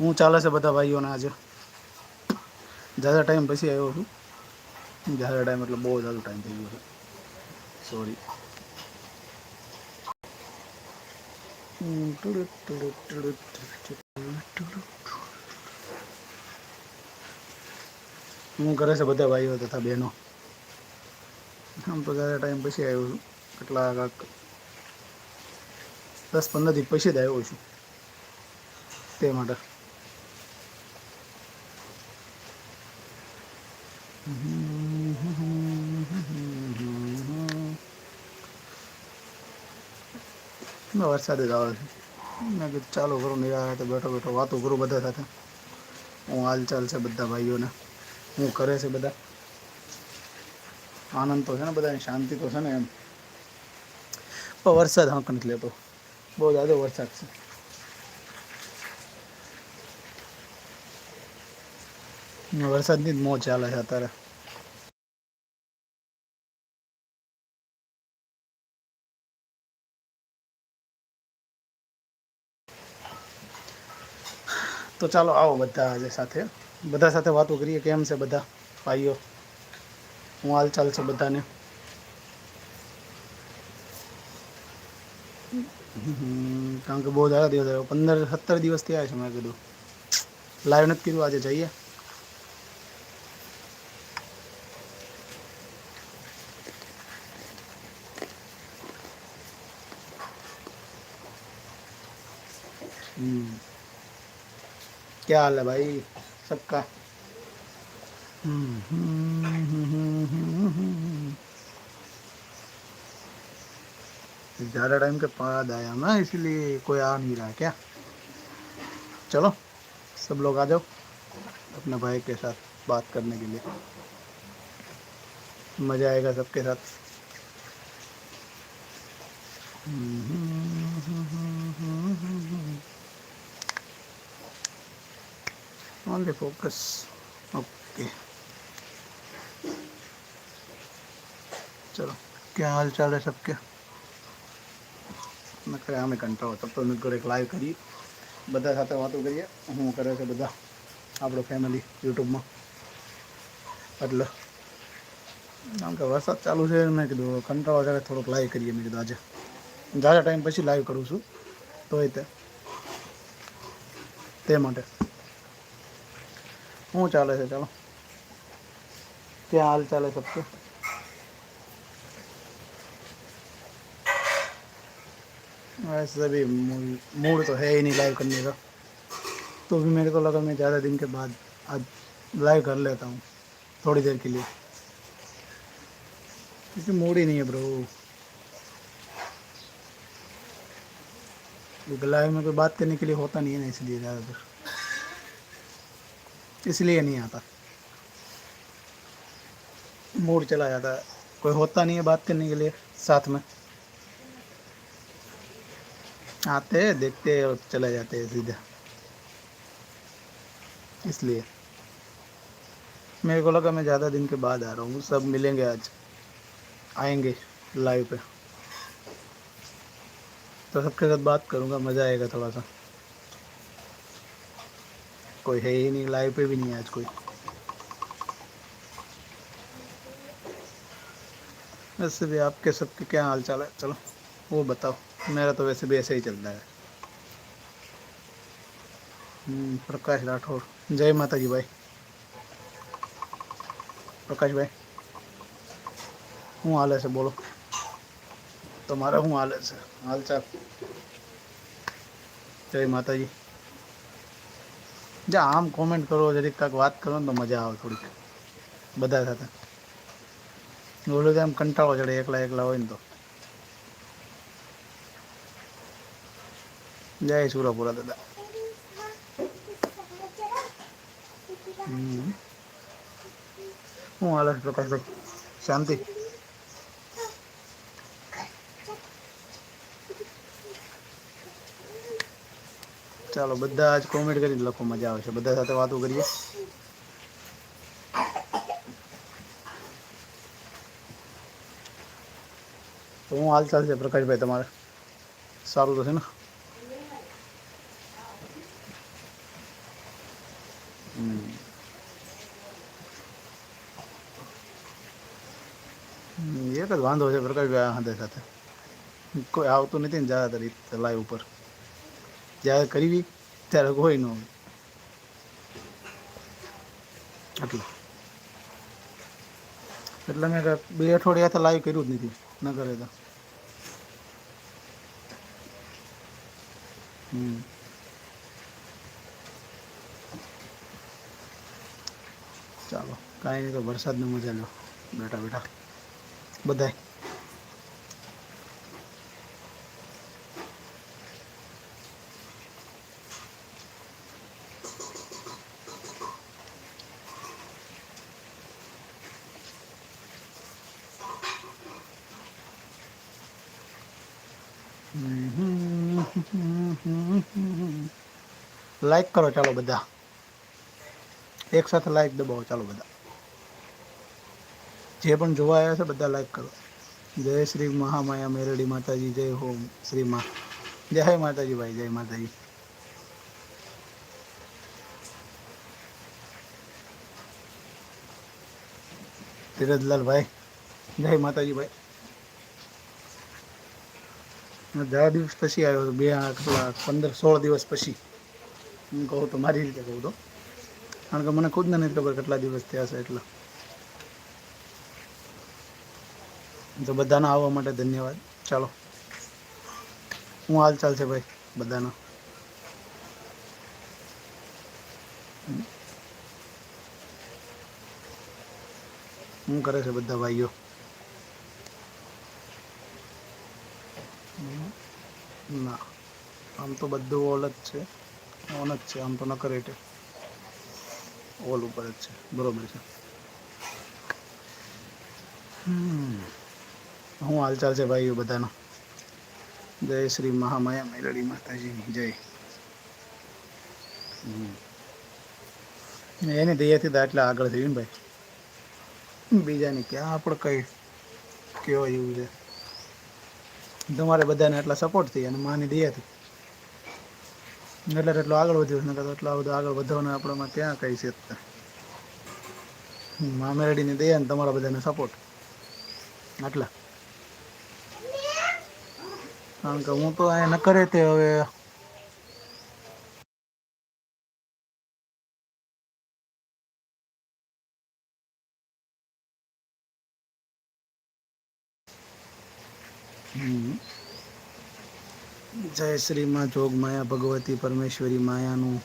હું ચાલે છે બધા ભાઈઓને આજે. ઝાઝા ટાઈમ પછી આવ્યો છું. ઝાઝા ટાઈમ એટલે બહુ ઝાઝો ટાઈમ થઈ ગયો છે. સોરી હું કરે છે બધા ભાઈઓ તથા બહેનો. આમ તો ઝાઝા ટાઈમ પછી આવ્યો છું. કેટલા કાંક દસ પંદર દિવસ પછી જ આવ્યો છું. તે માટે. વરસાદ જ આવે છે. મેં કીધું ચાલુ કરું તો બેઠો બેઠો વાતો કરું બધા સાથે. હું હાલચાલ છે બધા ભાઈઓને. હું કરે છે બધા. આનંદ તો છે ને બધાની, શાંતિ તો છે ને એમ. પણ વરસાદ હાંક નથી લેતો. બહુ જાદો વરસાદ છે. વરસાદની જ મોજ ચાલે છે અત્યારે. તો ચાલો આવો બધા આજે સાથે. બધા સાથે વાતો કરીએ, કેમ છે બધા ભાઈઓ? હું હાલચાલ છે બધાને. કારણ કે બહુ સારા દિવસ આવ્યો પંદર, સત્તર દિવસ થયા છે મેં કીધું. લાઈવ નથી કીધું આજે જઈએ. क्या हाल है भाई? सबका। ज़्यादा टाइम के बाद आया ना, इसलिए कोई आ नहीं रहा क्या? चलो, सब लोग आ जाओ अपने भाई के साथ बात करने के लिए। मज़ा आएगा सबके साथ। only ઓનલી ફોકસ ઓકે ચલો ક્યાં હાલ ચાલે સબકે નકરે અમે કંટાળો તપતો નગર એક લાઈવ કરી બધા સાથે વાતો કરીએ હું કરે છે બધા આપણો ફેમિલી યુટ્યુબમાં એટલે આમ કે વરસાદ ચાલુ છે મેં કીધું કંટાળો ચાલે થોડોક લાઈવ કરીએ મેં કીધું આજે જાજા ટાઈમ પછી લાઈવ કરું છું。તો એ તે માટે。શું ચાલે છે ચાલો क्या हाल चाल है सबके वैसे भी मूड तो है ही नहीं लाइव करने का तो भी मेरे को लगा मैं ज़्यादा दिन के बाद आज लाइव कर लेता हूँ थोड़ी देर के लिए क्योंकि मूड ही नहीं है ब्रो क्योंकि लाइव में कोई बात करने के लिए होता नहीं है ना इसलिए ज़्यादातर इसलिए नहीं आता। मूड चला जाता है। कोई होता नहीं है बात करने के लिए साथ में। आते हैं, देखते हैं और चले जाते हैं सीधे। इसलिए। मेरे को लगा मैं ज़्यादा दिन के बाद आ रहा हूँ। सब मिलेंगे आज। आएँगे लाइव पे। तो सबके साथ बात करूँगा, मज़ा आएगा थोड़ा सा। कोई है ही नहीं, लाइव पे भी नहीं है आज कोई। वैसे भी आपके सबके क्या हाल चाल है? चलो, वो बताओ। मेरा तो वैसे भी ऐसे ही चलता है। हम्म, प्रकाश राठौर। जय माता जी भाई। प्रकाश भाई। हूँ हाल ऐसे बोलो। तुम्हारा हूँ हाल ऐसे हाल चाल जय माता जी જા, આમ કોમેન્ટ કરો, જરીક કાંઈક વાત કરો ને તો મજા આવે થોડીક. બધા સાથે. બોલો તો આમ કંટાળો ચડે, એકલા એકલા હોય ને તો. જય સુરાપુરા દાદા. હમ. શું હાલે છે પ્રકાશભાઈ. શાંતિ? ચાલો, બધા જ કોમેન્ટ કરીને લખો, મજા આવે છે. બધા સાથે વાતો કરીએ. તો હું હાલ ચાલ છે પ્રકાશભાઈ, તમારે? સારું તો ને? એક જ વાંધો છે પ્રકાશભાઈ હાથે સાથે. કોઈ આવતું નથી ને, જ્યાદાતર લાઈવ ઉપર. જ્યારે કરવી ત્યારે કોઈ ન હોય. એટલે મેં બે અઠવાડિયા તો લાઈવ કર્યું જ નથી, ન કરે તો. હમ. ચાલો, કાંઈ નહીં તો વરસાદની મજા લો. બેઠા બેઠા. બધાય. લાઈક કરો ચાલો બધા. એક સાથે લાઈક દબાવો ચાલો બધા. જે પણ જોવા આવ્યા છે બધા લાઈક કરો. જય શ્રી મહામાયા મેરડી માતાજી, જય હો શ્રી મા જય માતાજી ભાઈ, જય માતાજી. ધીરજલાલ ભાઈ, જય માતાજી ભાઈ. દસ દિવસ પછી આવ્યો હતો, બે આ કેટલા, પંદર, સોળ દિવસ પછી. હું કહું તો મારી રીતે કહું તો. કારણ કે મને ખુદને નથી ખબર કેટલા દિવસ થયા છે એટલા. તો બધાના આવવા માટે ધન્યવાદ. ચાલો. હું હાલ ચાલ છે ભાઈ બધાના? શું કરે છે બધા ભાઈઓ? ના, આમ તો બધું ઓલ જ છે. ઓન જ છે, આમ તો નકર એટલે. ઓલ ઉપર જ છે, બરોબર છે. શું હાલચાલ છે ભાઈઓ બધાનો? જય શ્રી મહામાયા મેલડી માતાજીની જય. એની દયાથી તો આટલા આગળ થયું ને ભાઈ. બીજાની ક્યાં આપણે કઈ કેવા એવું છે? તમારે બધાને એટલા સપોર્ટ થઈ અને માની દયાથી એટલે એટલો આગળ વધ્યો છે તો એટલો બધો આગળ વધવાનો આપણામાં ક્યાં કઈ છે. મા મેરડીની દયા ને તમારા બધાને સપોર્ટ આટલા. કારણ કે હું તો અહીંયા ન કરે તે હવે જય શ્રી માં જોગ માયા ભગવતી પરમેશ્વરી માયાનું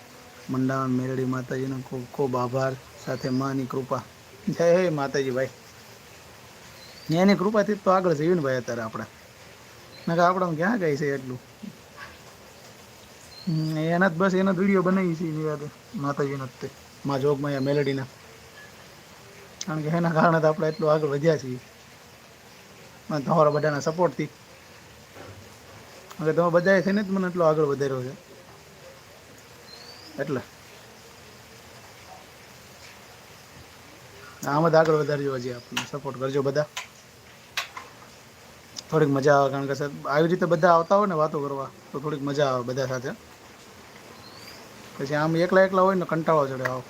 મંડાણ મેરડી માતાજીનો ખૂબ ખૂબ આભાર સાથે માની કૃપા. જય માતાજી ભાઈ. એની કૃપાથી તો આગળ જઈએ ને ભાઈ અત્યારે આપણે. નકર આપણે ક્યાં ગઈ છે એટલું? એના જ બસ એના વીડિયો બનાવી છે યાદ માતાજીના જ તે. માં જોગ માયા મેલડીના. કારણ કે એના કારણે તો આપણે એટલું આગળ વધ્યા છીએ. તમારા બધાના સપોર્ટથી હવે તમે બધાએ થઈને જ મને એટલો આગળ વધાર્યો છે. એટલે. આમ જ આગળ વધારજો હજી આપણને. સપોર્ટ કરજો બધા. થોડીક મજા આવે, કારણ કે સાહેબ, આવી રીતે બધા આવતા હોય ને વાતો કરવા, તો થોડીક મજા આવે બધા સાથે. પછી આમ એકલા એકલા હોય ને કંટાળો ચડે આવો.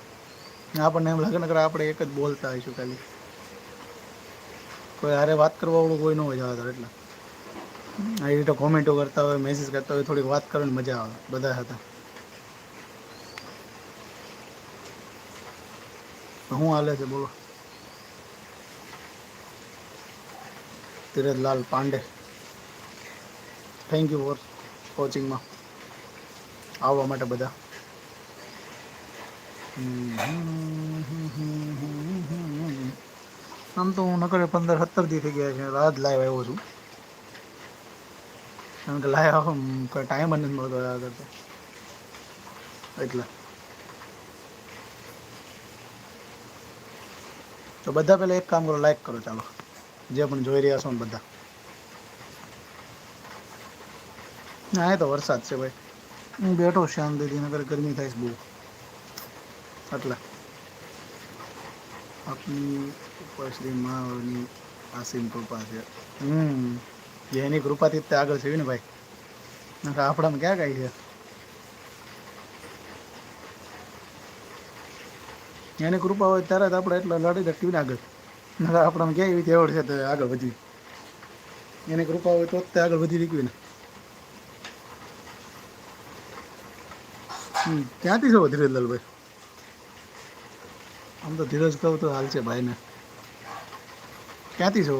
આપણને એમ લાગે ને કે આપણે એક જ બોલતા હોઈશું ખાલી. કોઈ હારે વાત કરવાવાળું કોઈ ન હોય જવાદાર, એટલે. આવી રીતે કોમેન્ટો કરતા હોય મેસેજ કરતા હોય, થોડીક વાત કરવાની મજા આવે. બધા હતા. શું હાલે છે, બોલો. Dhirajlal Pandey. Thank you for કોચિંગમાં આવવા માટે બધા. આમ તો હું નકરે પંદર સત્તર દી થઈ ગયા છે, રાત લાઈવ આવ્યો છું. કારણ કે લાયા ટાઈમ જ નથી મળતો આગળ તો એટલે તો બધા પહેલાં એક કામ કરો લાઈક કરો ચાલો જે પણ જોઈ રહ્યા છો બધા ના એ તો વરસાદ છે ભાઈ હું બેઠો શાંતિથી નગર ગરમી થાય બહુ એટલે આપની ઉપર શ્રી માની આસીમ કૃપા છે હમ એની કૃપાથી જ આગળ છે ને ભાઈ આપણામાં ક્યાં કાંઈ છે? એની કૃપા હોય ત્યારે જ આપણે એટલા લડી શકીએ ને આગળ. નહીં આપણે ક્યાંય એવી તેવડ છે તો આગળ વધી. એની કૃપા હોય તો જ આગળ વધી શકીએ ને. ક્યાંથી છો ધીરજલાલભાઈ આમ તો ધીરજ કહું તો હાલ છે ભાઈને. ક્યાંથી છો?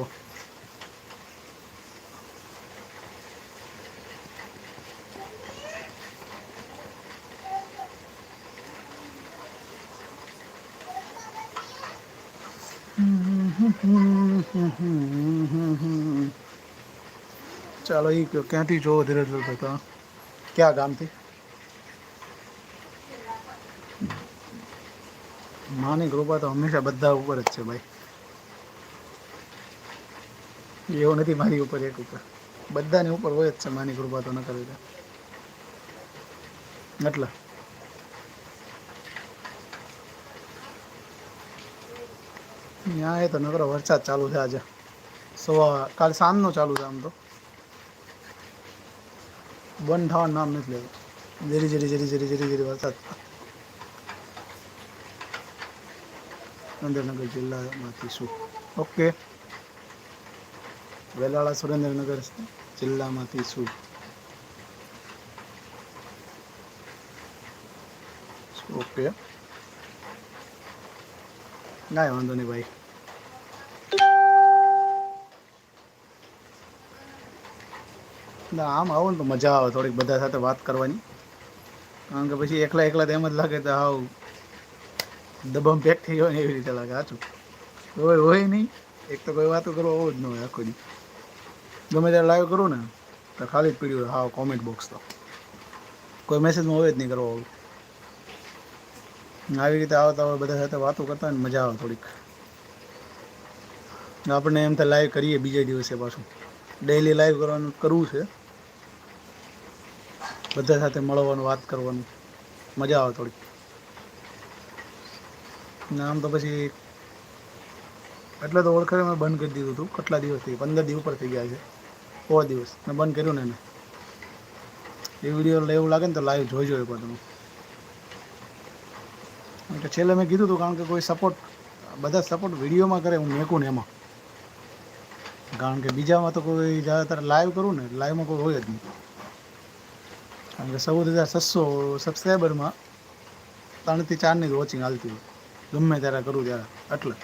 ચાલો એ કયો, ક્યાંથી જોવો ધીરજલાલભાઈ તો ક્યાં ગામથી? માની કૃપા તો હંમેશા બધા ઉપર જ છે ભાઈ. એવું નથી મારી ઉપર, એક ઉપર. બધાની ઉપર હોય જ છે માની કૃપા તો ન કરવી એટલે. ત્યાં એ તો નકરો વરસાદ ચાલુ છે આજે. સવા કાલ સાંજનો ચાલુ છે આમ તો. બંધ થવાનું નામ નથી લેવું. જરી જરી જરી જરી જરી જરી વરસાદ. સુરેન્દ્રનગર જિલ્લામાંથી શું? ઓકે. વેલાળા સુરેન્દ્રનગર જિલ્લામાંથી શું? ઓકે. ના, વાંધો નહીં ભાઈ. ના, આમ આવો ને તો મજા આવે થોડીક બધા સાથે વાત કરવાની. કારણ કે પછી એકલા એકલા તો એમ જ લાગે તો હાવ દબમ પેક થઈ ગયો ને એવી રીતે લાગે, સાચું. હોય હોય નહીં. એક તો કોઈ વાતો કરવા હોવો જ ન હોય આખું ગમે ત્યારે લાઈવ કરું ને, તો ખાલી જ પીડ્યું હોય હાવ કોમેન્ટ બોક્સ તો. કોઈ મેસેજમાં હોય જ નહીં કરવો આવું આવી રીતે આવતા હોય, બધા સાથે વાતો કરતા ને મજા આવે થોડીક. આપણે એમ તો લાઈવ કરીએ બીજે દિવસે પાછું. ડેઈલી લાઈવ કરવાનું કરવું છે. બધા સાથે મળવાનું, વાત કરવાનું. મજા આવે થોડીક. આમ તો પછી એટલે તો ઓળખે મેં બંધ કરી દીધું હતું કેટલા દિવસથી પંદર દિવસ ઉપર થઈ ગયા છે. સો દિવસ. મેં બંધ કર્યું ને એને. એ વીડિયો એવું લાગે ને તો લાઈવ જોઈ જોઈ પણ તમે એટલે છેલ્લે મેં કીધું હતું કારણ કે કોઈ સપોર્ટ બધા સપોર્ટ વિડીયોમાં કરે, હું મેકું ને એમાં. કારણ કે બીજામાં તો કોઈ જ્યાદાતર લાઈવ કરું ને લાઈવમાં કોઈ હોય જ નહીં. કારણ કે ચૌદ હજાર છસો સબસ્ક્રાઈબરમાં ત્રણથી ચારની વોચિંગ હાલતી હોય. ગમે ત્યારે કરું ત્યારે. એટલે.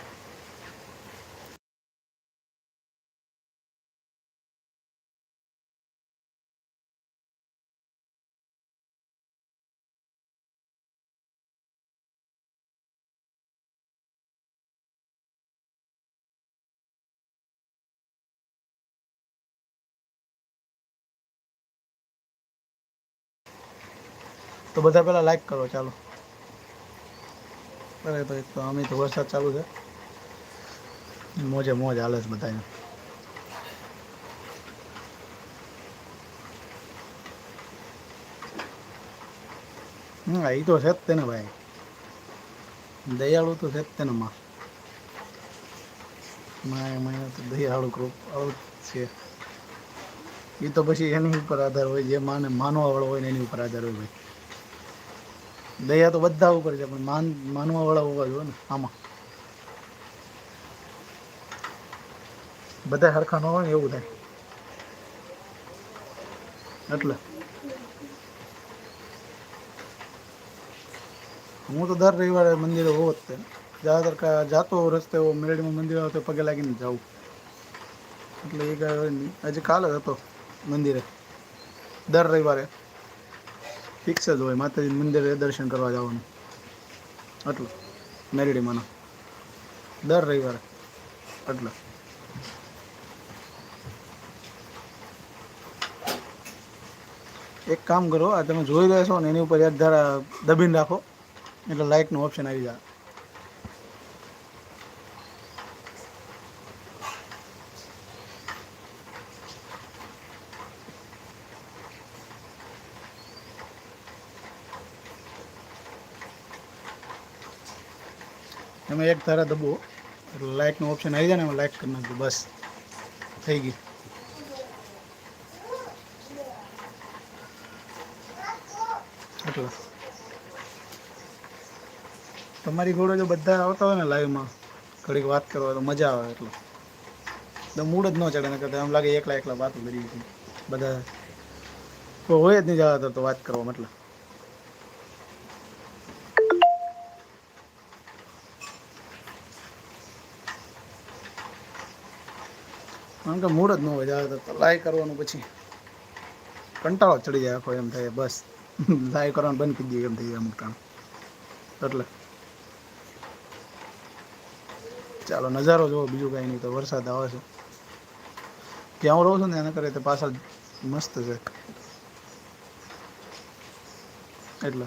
તો બધા પહેલાં લાઈક કરો, ચાલો. ભાઈ તો અમે તો વરસાદ ચાલુ છે. મોજે મોજ હાલે છે બધાને હા એ તો છે જ તેને ભાઈ. દયાળુ તો છે જ તેને માં. માય માય, તો દયાળુ કૃપ આવું છે. એ તો પછી એની ઉપર આધાર હોય, જે માને માનવા વાળો હોય ને એની ઉપર આધાર હોય ભાઈ. દયા તો બધા ઉપર છે, પણ માન માનવા વાળા ઉપર હોય ને, આમાં. બધા સરખા ન હોય ને એવું થાય. એટલે. હું તો દર રવિવારે મંદિરે હોવ જ તે. જ્યાદાતર જાતો રસ્તે હોઉં, મેરડીમાં મંદિર આવે તો પગે લાગીને જાઉં. એટલે એ કાંઈ હોય નહીં. આજે કાલે હતો મંદિરે. દર રવિવારે. ફિક્સ જ હોય. માતાજી મંદિરે દર્શન કરવા જવાનું. આટલું. મેરડીમાંના. દર રવિવારે. આટલું. એક કામ કરો, આ તમે જોઈ રહ્યા છો ને, એની ઉપર યાદ ધારા દબીને રાખો. એટલે લાઇટનું ઓપ્શન આવી જાય. તમે એક ધારા દબો. એટલે લાઇટનું ઓપ્શન આવી જાય ને લાઇક કરી નાખજો, બસ. થઈ ગઈ એટલે. તમારી ઘોડો જો બધા આવતા હોય ને લાઈવમાં ઘડીક વાત કરવા તો મજા આવે એટલે. તો મૂડ જ ન ચડે ને કરતા એમ લાગે એકલા એકલા વાતો કરી બધા. કોઈ હોય જ નહીં જવા તો વાત કરવા મતલબ કારણ કે મૂડ જ ન હોય જવા તો લાઈક કરવાનું પછી. કંટાળો ચડી જાય આખો એમ થાય, બસ. લાઈવ કરવાનું બંધ કરી દઈએ એમ થઈ જાય અમુક ટાઈમ એટલે. ચાલો, નજારો જોવો, બીજું કાંઈ નહીં તો વરસાદ આવે છે. ક્યાં હું રહું છું ને એના કરે તો પાછળ મસ્ત છે. એટલે.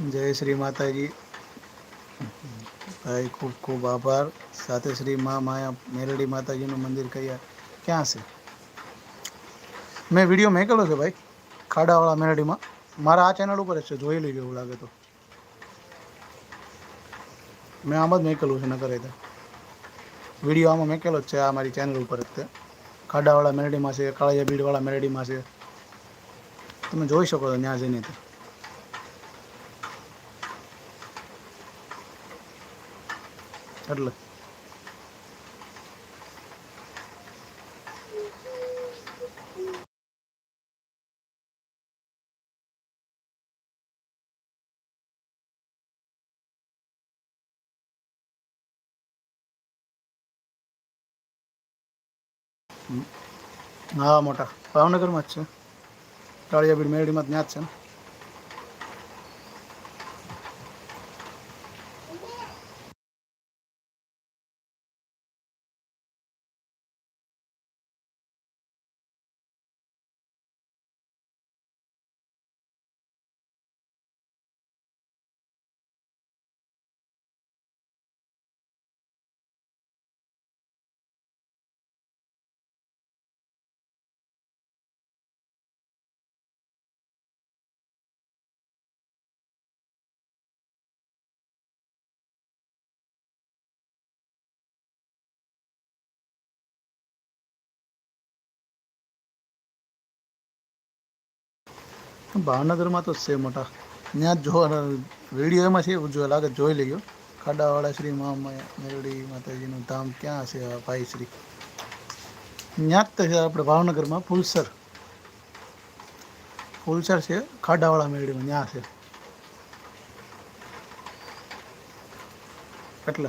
જય શ્રી માતાજી. ભાઈ, ખૂબ ખૂબ આભાર. સાથે શ્રી મા માયા, મેરડી માતાજીનું મંદિર કયા, ક્યાં છે? મેં વીડિયો મેકેલો છે ભાઈ, ખાડાવાળા મેરડીમાં. મારા આ ચેનલ ઉપર જ છે, જોઈ લેજો એવું લાગે તો. મેં આમ જ મેકેલું છે ન કરે તો. વીડિયો આમાં મેકેલો જ છે, આ મારી ચેનલ ઉપર જ તે ખાડાવાળા મેરડીમાં છે, કાળિયા બીડવાળા મેરડીમાં છે. તમે જોઈ શકો છો, ત્યાં જઈને તો. એટલે હા મોટા ભાવનગરમાં જ છે કાળિયાબીડ મેરડીમાં ત્યાં જ છે ને ભાવનગરમાં તો છે મોટા. ત્યાં જ જોવાના વીડિયો છે, જો લાગે જોઈ લઈએ ખાડાવાળા શ્રી મેરડી માતાજીનું ધામ ક્યાં છે ભાઈ શ્રી? ત્યાં જ છે આપણે ભાવનગરમાં, ફુલસર. ફુલસર છે, ખાડાવાળા મેરડીમાં ત્યાં છે. એટલે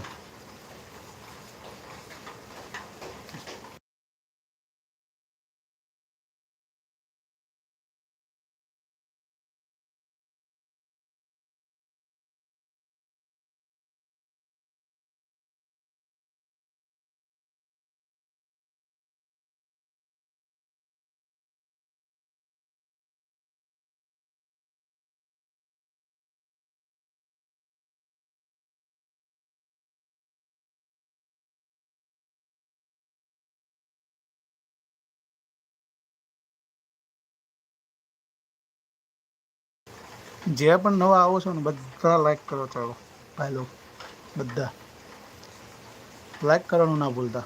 જે પણ નવા આવો છો ને, બધા લાઈક કરો ચાલો. ભાઈ લોકો બધા. લાઈક કરવાનું ના ભૂલતા.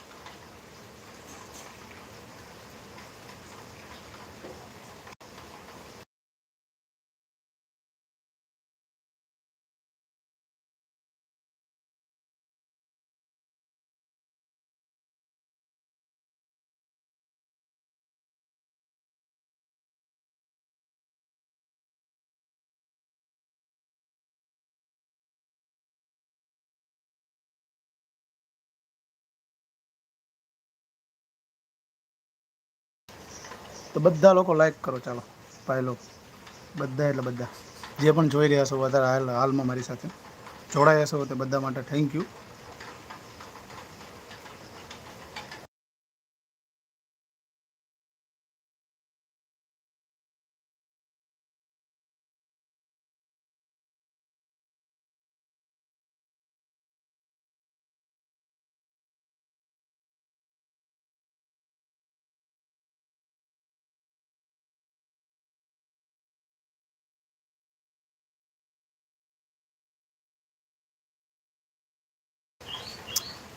તો બધા લોકો લાઈક કરો, ચાલો. ભાઈ બધા એટલે બધા. જે પણ જોઈ રહ્યા છો, વધારે હાલ હાલમાં મારી સાથે. જોડાયા છો તે બધા માટે થેન્ક યુ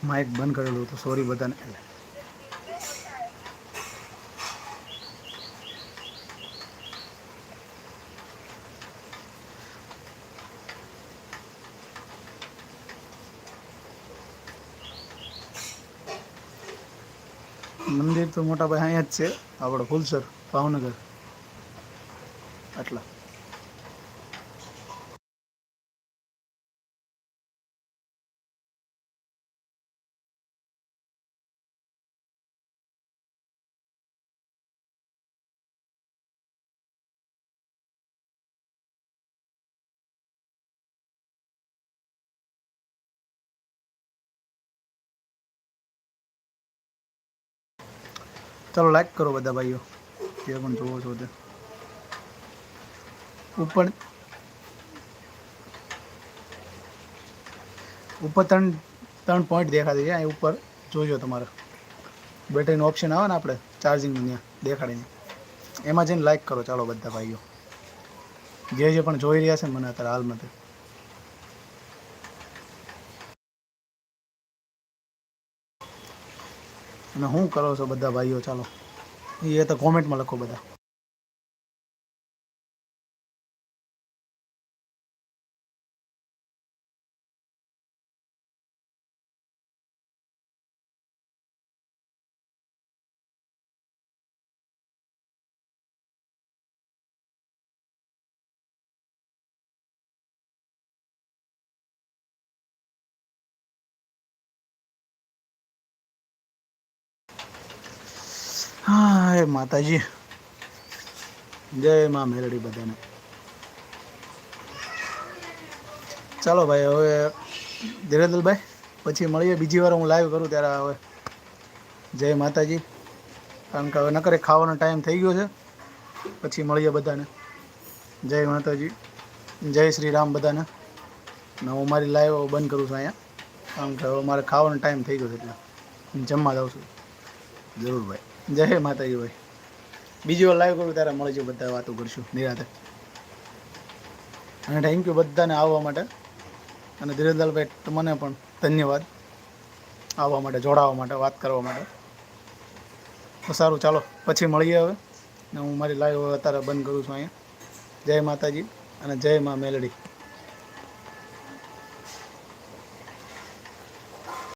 માઇક બંધ કરેલું હતું. સોરી બધાને. એટલે મંદિર તો મોટા ભાઈ અહીંયા જ છે. આપણે ફૂલસર, ભાવનગર. આટલા. ચાલો લાઈક કરો બધા ભાઈઓ. જે પણ જોવો છો તે. ઉપર ઉપર ત્રણ ત્રણ પોઈન્ટ દેખાતી છે અહીં ઉપર જોજો તમારે. બેટરીનું ઓપ્શન આવે ને આપણે ચાર્જિંગનું ત્યાં દેખાડીને. એમાં જઈને લાઈક કરો. ચાલો બધા ભાઈઓ. જે જે પણ જોઈ રહ્યા છે મને અત્યારે હાલમાં અને શું કરો છો બધા ભાઈઓ ચાલો. એ તો કોમેન્ટમાં લખો બધા. હા એ માતાજી. જય મા મેલડી બધાને. ચાલો ભાઈ, હવે ધીરેન્દ્રભાઈ, પછી મળીએ. બીજી વાર હું લાઈવ કરું ત્યારે હવે. જય માતાજી. કારણ કે હવે નકરે ખાવાનો ટાઈમ થઈ ગયો છે. પછી મળીએ બધાને. જય માતાજી. જય શ્રી રામ બધાને. ને હું મારી લાઈવ બંધ કરું છું અહીંયા. કારણ કે હવે મારે ખાવાનો ટાઈમ થઈ ગયો છે એટલે. જમવા જાઉં છું. જરૂર ભાઈ. જય માતાજી ભાઈ. બીજી વાર લાઈવ કરું ત્યારે મળજો બધા વાતો કરશું, નિરાતે. અને થેન્ક યુ બધાને આવવા માટે. અને ધીરેદલભાઈ તમને પણ ધન્યવાદ. આવવા માટે, જોડાવા માટે, વાત કરવા માટે. તો સારું, ચાલો, પછી મળીએ હવે. ને હું મારી લાઈવ અત્યારે બંધ કરું છું અહીંયા. જય માતાજી અને જય મા મેલડી.